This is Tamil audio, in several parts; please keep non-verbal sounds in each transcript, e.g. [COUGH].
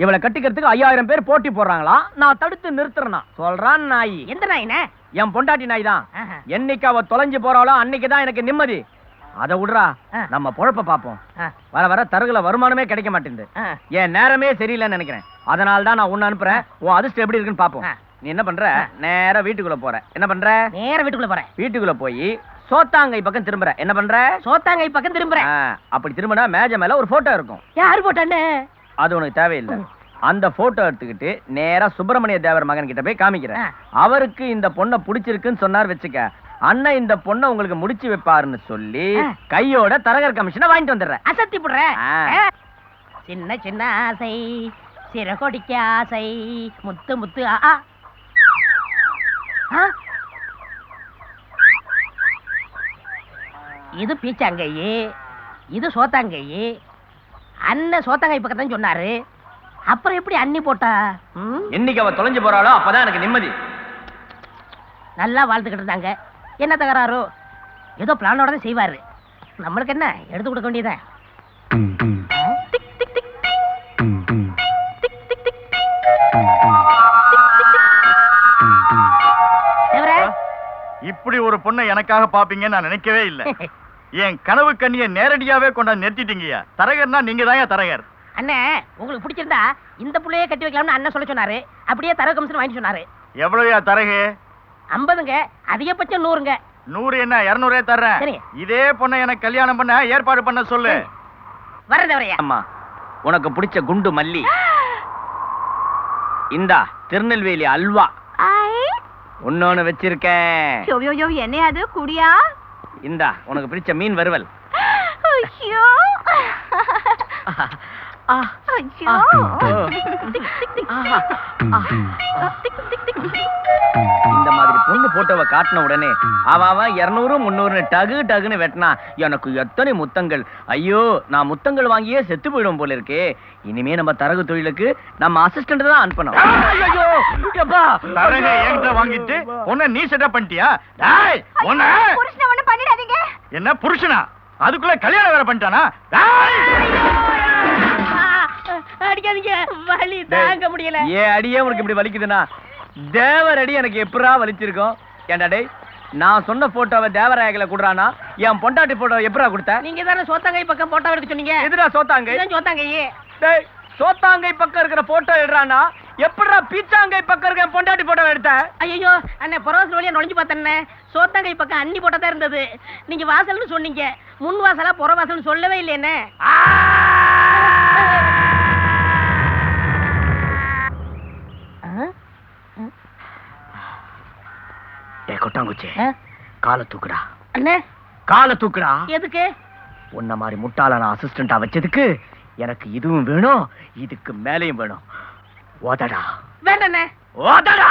இவளை கட்டிக்கிறதுக்கு ஐயாயிரம் பேர் போட்டி போடுறாங்களா? நான் தடுத்து நிறுத்துறேனா? சொல்றான் நாய். எந்த நாயினே? என் பொண்டாட்டி நாய் தான். என்னைக்கு அவ தொலைஞ்சு போறாளோ அன்னைக்கு தான் எனக்கு நிம்மதி. அதை விடுறா. நம்ம பொழப்ப பார்ப்போம். வர வர தருகுல வருமானமே கிடைக்க மாட்டேங்குது. என் நேரமே சரியில்லைன்னு நினைக்கிறேன். அதனால தான் நான் உன்னை அனுப்புறேன். உன் அதிர்ஷ்டம் எப்படி இருக்குன்னு பாப்போம். நீ என்ன பண்ற? நேரா வீட்டுக்குள்ள போற. என்ன பண்ற? நேர வீட்டுக்குள்ள போறேன். வீட்டுக்குள்ள போய் சோத்தாங்கை பக்கம் திரும்புற. என்ன பண்ற? சோத்தாங்கை பக்கம் திரும்புறேன் ஆ, அப்படி திரும்பினா மேஜ மேல ஒரு போட்டோ இருக்கும். யாரு போட்டான்னு அது உனக்கு தேவையில்லை அந்த போட்டோ எடுத்துக்கிட்டு நேரா சுப்பிரமணிய தேவர் மகன் கிட்ட போய் காமிக்கிறேன். அவருக்கு இந்த பொண்ணை பிடிச்சிருக்குன்னு சொன்னார் வச்சுக்க அண்ணன் இந்த பொண்ணை உங்களுக்கு முடிச்சு வைப்பாருன்னு சொல்லி. கையோட தரகர் கமிஷனை வாங்கிட்டு வந்துடுறேன் அசத்தி போடுறேன். சின்ன சின்ன ஆசை சிறகொடிக்க ஆசை முத்து முத்து. ஆ? இது பீச்சாங்கையே இது சோத்தாங்கையே அண்ணன் சோத்தாங்கை பக்கத்தான் சொன்னாரு. அப்புறம் எப்படி அண்ணி போட்டா? ம்? என்னைக்கு அவ தொலைஞ்சு போறாளோ அப்பதான் எனக்கு நிம்மதி. நல்லா வாழ்ந்துக்கிட்டு இருந்தாங்க. என்ன தகராறோ? ஏதோ பிளானோட தான் செய்வாரு. நம்மளுக்கு என்ன? எடுத்து கொடுக்க வேண்டியதான் இப்படி ஒரு பொண்ணை எனக்காக பாப்பீங்கன்னு நான் நினைக்கவே இல்ல. [LAUGHS] என் கனவு கண்ணிய நேரடியாவே கொண்டாந்து நிறுத்திட்டீங்கய்யா. தரகர்னா நீங்க தான் தரகர். அண்ணே உங்களுக்கு பிடிச்சிருந்தா இந்த புள்ளையே கட்டி வைக்கலாம்னு அண்ணன் சொல்ல சொன்னாரு. அப்படியே தர கமிஷன் வாங்கி சொன்னாரு. எவ்வளவுயா தரகு? ஐம்பதுங்க அதிகபட்சம் நூறுங்க. நூறு என்ன இருநூறே தர்றேன்? சரி. இதே பொண்ணை எனக்கு கல்யாணம் பண்ண ஏற்பாடு பண்ண சொல்லு. வர்றது வரையா அம்மா உனக்கு பிடிச்ச குண்டு மல்லி. இந்தா திருநெல்வேலி அல்வா. இன்னொன்னு வச்சிருக்கேன். என்னையாது குடியா? இந்தா உனக்கு பிடிச்ச மீன் ஐயோ. ஐயோ. இந்த மாதிரி பொண்ணு போட்டோவை காட்டின உடனே அவ அவன் இருநூறு முந்நூறுன்னு டகு டகுன்னு வெட்டினா எனக்கு எத்தனை முத்தங்கள். ஐயோ நான் முத்தங்கள் வாங்கியே செத்து போயிடும் போல இருக்கே. இனிமே நம்ம தரகு தொழிலுக்கு நம்ம அசிஸ்டன்ட் தான் அனுப்பணும். தரகு என்கிட்ட வாங்கிட்டு? பொண்ணை நீ செட்டப் பண்ணிட்டியா? டேய், உன்னை புருஷனை ஒண்ணு பண்ணிடாதீங்க. என்ன புருஷனா? அதுக்குள்ள கல்யாணம் வேற பண்ணிட்டானா! அடிக்காதீங்க. வலி தாங்க முடியல. ஏன் அடியே உனக்கு இப்படி வலிக்குதுன்னா? தேவர் அடி எனக்கு எப்படா வலிச்சிருக்கும்? டேய் நான் சொன்ன போட்டோவை தேவராயகளை குடுறானா? என் பொண்டாட்டி போட்டோ எப்படா கொடுத்த? நீங்க தானே சோத்தாங்கை பக்கம் போட்டோ எடுக்க சொன்னீங்க? எதுடா சோத்தாங்கை? இதான் சோத்தாங்கையே. டேய் சோத்தாங்கை பக்கம் இருக்கிற போட்டோ எடுறானா? எப்படிடா பீச்சாங்கை பக்கம் இருக்க பொண்டாட்டி போட்டோ எடுத்த? ஐயோ அண்ணே புறவாசல் வழியா நுழைஞ்சு பார்த்தேன்னே. சோத்தாங்கை பக்கம் அண்ணி போட்டா தான் இருந்தது. நீங்க வாசல்னு சொன்னீங்க. முன் வாசலா புற வாசல்னு சொல்லவே இல்லையேண்ணே. கொட்டாங்குச்சி? காலை தூக்குடா. அண்ணே. காலை தூக்குடா. எதுக்கு? உன்ன மாதிரி முட்டாள நான் அசிஸ்டண்டா வச்சதுக்கு எனக்கு இதுவும் வேணும் இதுக்கு மேலேயும் வேணும். ஓதடா வேண்டாண்ணே ஓதடா?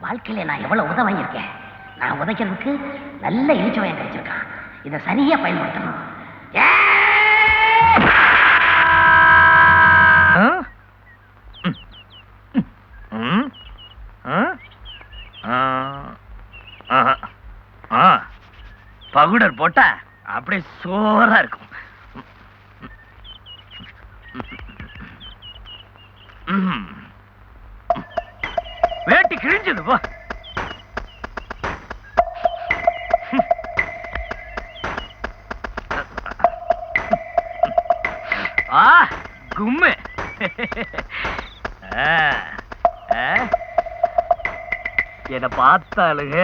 வாழ்க்கையில நான் எவ்வளவு உதவ வாங்கியிருக்கேன் நான் உதைக்கிறதுக்கு நல்ல இழிச்சவன் கிடைச்சிருக்கான் இதை சரியா பயன்படுத்தணும் ம்? ஆ? ஆ. ஆஹா. ஆ. பகுடர் போட்டா அப்படியே சோறா இருக்கும் வேட்டி கிழிஞ்சது போ ஆ கும்மு. என்ன பார்த்தாளுங்க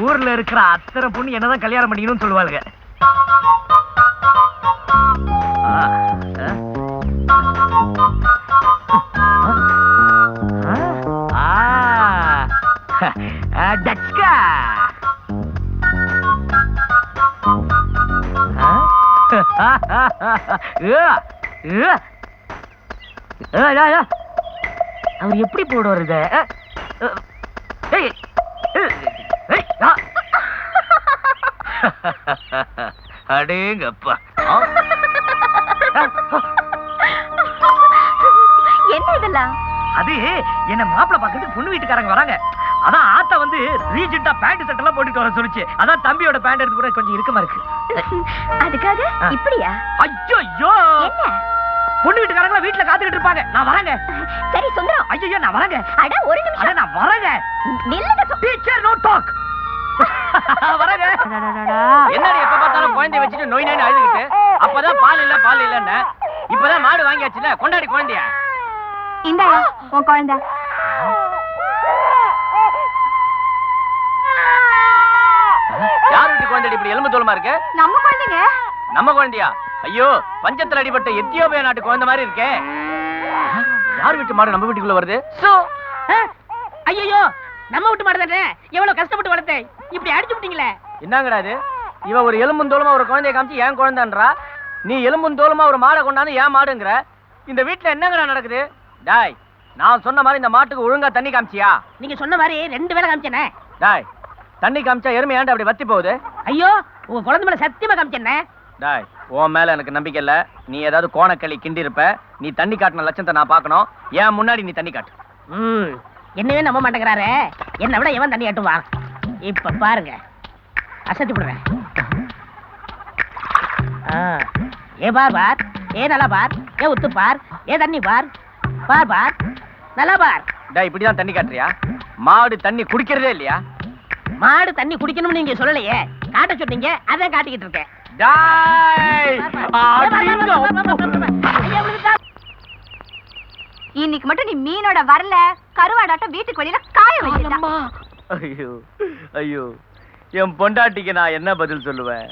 ஊர்ல இருக்கிற அத்தனை பொண்ணு என்னதான் கல்யாணம் பண்ணிக்கணும்னு சொல்லுவாளுங்க. டச்கா. [LAUGHS] அவர் எப்படி போடுவார் இத. [LAUGHS] அடேங்கப்பா. என்ன இதெல்லாம்? அது என்ன மாப்பிள பாக்கிறதுக்கு பொண்ணு வீட்டுக்காரங்க வராங்க. அதான் வந்து ரீஜெண்டா பேண்ட் செட் எல்லாம் போட்டுட்டு வர சொல்லுச்சு. அதான் தம்பியோட பேண்ட் எடுத்து கூட கொஞ்சம் இறுக்கமா இருக்கு. அதுக்காக. இப்படியா? ஐயோ பொண்ணு வீட்டுக்காரங்க வீட்டுல காத்துக்கிட்டு இருப்பாங்க. நான் வரேங்க. சரி சுந்தரம். ஐயோ நான் வரேங்க. அட ஒரு நிமிஷம். நான் வரேங்க. நில்லுங்க டீச்சர் நோ டாக் வரேங்க. என்னடி எப்ப பார்த்தாலும் குழந்தைய வச்சுட்டு நோய் நோய் அழுதுகிட்டு? அப்பதான் பால் இல்ல பால் இல்லன்னு. இப்பதான் மாடு வாங்கியாச்சுல? கொண்டாடி குழந்தைய. இந்தாயா உன் குழந்தை. குழந்தை இப்படி எலும்பு தோலுமா இருக்கு? நம்ம குழந்தைங்க. நம்ம குழந்தையா? ஐயோ பஞ்சத்துல அடிபட்ட எத்தியோப்பியா நாட்டு குழந்தை மாதிரி இருக்கே. யார் வீட்டு மாடு நம்ம வீட்டுக்குள்ள வருது? ஐயோ நம்ம விட்டு மாட்டதானே எவ்வளவு கஷ்டப்பட்டு வளர்த்தேன் இப்படி அடிச்சு விட்டீங்களே. என்னங்கடா இது? இவ ஒரு எலும்பும் தோலுமா ஒரு குழந்தைய காமிச்சு ஏன் குழந்தைன்றா? நீ எலும்பும் தோலுமா ஒரு மாடை கொண்டாந்து ஏன் மாடுங்கிற? இந்த வீட்டுல என்னங்கடா நடக்குது? டாய் நான் சொன்ன மாதிரி இந்த மாட்டுக்கு ஒழுங்கா தண்ணி காமிச்சியா? நீங்க சொன்ன மாதிரி ரெண்டு வேளை காமிச்சேனே. டாய் தண்ணி காமிச்சா எருமை ஏன்டா அப்படி வத்தி போகுது? ஐயோ உங்க குழந்தை மேல சத்தியமா காமிச்சேனே டாய் உன் மேல எனக்கு நம்பிக்கை இல்ல. நீ ஏதாவது கோணக்களி கிண்டி இருப்ப நீ தண்ணி காட்டின லட்சத்தை நான் பார்க்கணும். ஏன் முன்னாடி நீ தண்ணி காட்டு. ம் என்னவே நம்ப மாட்டேங்கிறாரே. என்னை விட எவன் தண்ணி கட்டுவான். இப்ப பாருங்க. அசத்தி விடுறேன் ஏ பார் பார் ஏ நல்லா பார் ஏ உத்து பார் ஏ தண்ணி பார் பார் பார் நல்லா பார். டேய் இப்படிதான் தண்ணி காட்டுறியா? மாடு தண்ணி குடிக்கிறதே இல்லையா? மாடு தண்ணி குடிக்கணும்னு நீங்க சொல்லலையே. காட்ட சொன்னீங்க அதான் காட்டிக்கிட்டு இருக்கேன். இன்னைக்கு மட்டும் நீ மீனோட வரல கருவாடாட்டம் வீட்டுக்கு வெளியில காய வச்சிருந்தா. ஐயோ ஐயோ. என் பொண்டாட்டிக்கு நான் என்ன பதில் சொல்லுவேன்?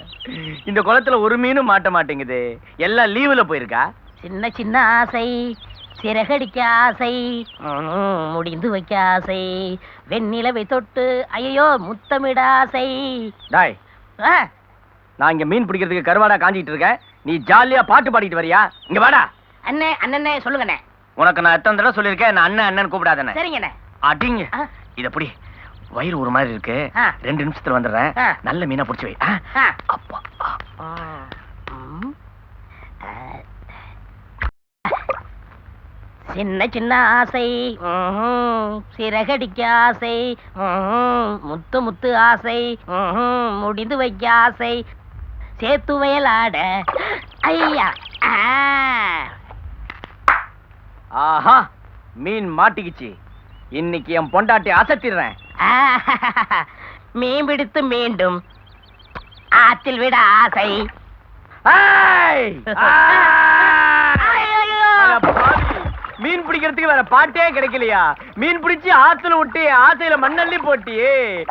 இந்த குளத்துல ஒரு மீனும் மாட்ட மாட்டேங்குது. எல்லாம் லீவுல போயிருக்கா? சின்ன சின்ன ஆசை. சிறகடிக்க ஆசை. முடிந்து வைக்க ஆசை. வெண்ணிலவை தொட்டு ஐயோ முத்தமிட ஆசை. டாய் ஆ, நான் இங்க மீன் பிடிக்கிறதுக்கு கருவாடா காஞ்சிட்டு இருக்கேன். நீ ஜாலியா பாட்டு பாடிட்டு வரியா? இங்க வாடா. அண்ணே அண்ணனே சொல்லுங்கண்ணே. உனக்கு நான் எத்தனை தடவை சொல்லியிருக்கேன்? நான் அண்ணன் அண்ணன் கூப்பிடாதேன்னு சரிங்கண்ணே. அடிங்க. ஆ. இத புடி. வயிறு ஒரு மாதிரி இருக்கு. ஆ. ரெண்டு நிமிஷத்துல வந்துடுறேன். ஆ. நல்ல மீனா புடிச்சு வை. ஆ? ஆ. அப்பா ஆ. ம். ஆ. சின்ன சின்ன ஆசை. சிறகடிக்க ஆசை. முத்து முத்து ஆசை. முடிந்து வைக்க ஆசை சேத்து வயலாட ஐயா. ஆஹா மீன் மாட்டிக்கிச்சு இன்னைக்கு என் பொண்டாட்டி அசத்திடுறேன். மீன் பிடித்து மீண்டும் ஆத்தில் விட ஆசை ஏய்! மீன் பிடிக்கிறதுக்கு வேற பாட்டே கிடைக்கலையா? மீன் பிடிச்சு ஆத்துல விட்டு ஆசையில மண்ணள்ளி போட்டியே.